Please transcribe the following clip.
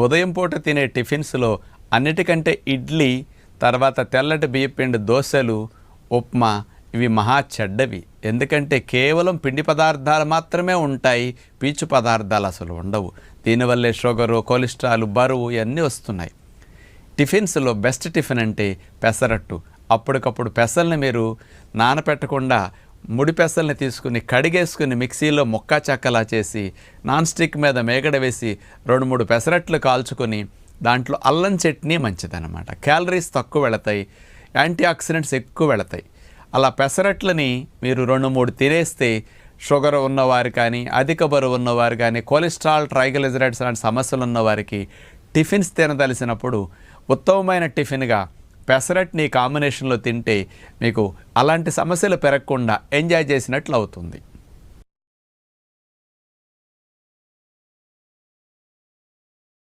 ఉదయం పూట తినే టిఫిన్స్లో అన్నిటికంటే ఇడ్లీ తర్వాత తెల్లటి బియ్యపిండి దోశలు ఉప్మా ఇవి మహా చెడ్డవి. ఎందుకంటే కేవలం పిండి పదార్థాలు మాత్రమే ఉంటాయి పీచు పదార్థాలు అసలు ఉండవు. దీనివల్లే షుగరు కొలెస్ట్రాల్ బరువు ఇవన్నీ వస్తున్నాయి. టిఫిన్స్లో బెస్ట్ టిఫిన్ అంటే పెసరట్టు. అప్పటికప్పుడు పెసల్ని మీరు నానపెట్టకుండా ముడి పెసల్ని తీసుకుని కడిగేసుకుని మిక్సీలో మొక్కా చెక్కలా చేసి నాన్ స్టిక్ మీద మేగడ వేసి రెండు మూడు పెసరట్లు కాల్చుకొని దాంట్లో అల్లం చట్నీ మంచిదన్నమాట. క్యాలరీస్ తక్కువ వెళతాయి యాంటీ ఆక్సిడెంట్స్ ఎక్కువ వెళతాయి. అలా పెసరట్లని మీరు రెండు మూడు తినేస్తే షుగర్ ఉన్నవారు కానీ అధిక బరువు ఉన్నవారు కానీ కొలెస్ట్రాల్ ట్రైగ్లిజరైడ్స్ లాంటి సమస్యలు ఉన్నవారికి టిఫిన్స్ తినదలిసినప్పుడు ఉత్తమమైన టిఫిన్గా పెసరట్ని కాంబినేషన్లో తింటే మీకు అలాంటి సమస్యలు పెరగకుండా ఎంజాయ్ చేసినట్లు అవుతుంది.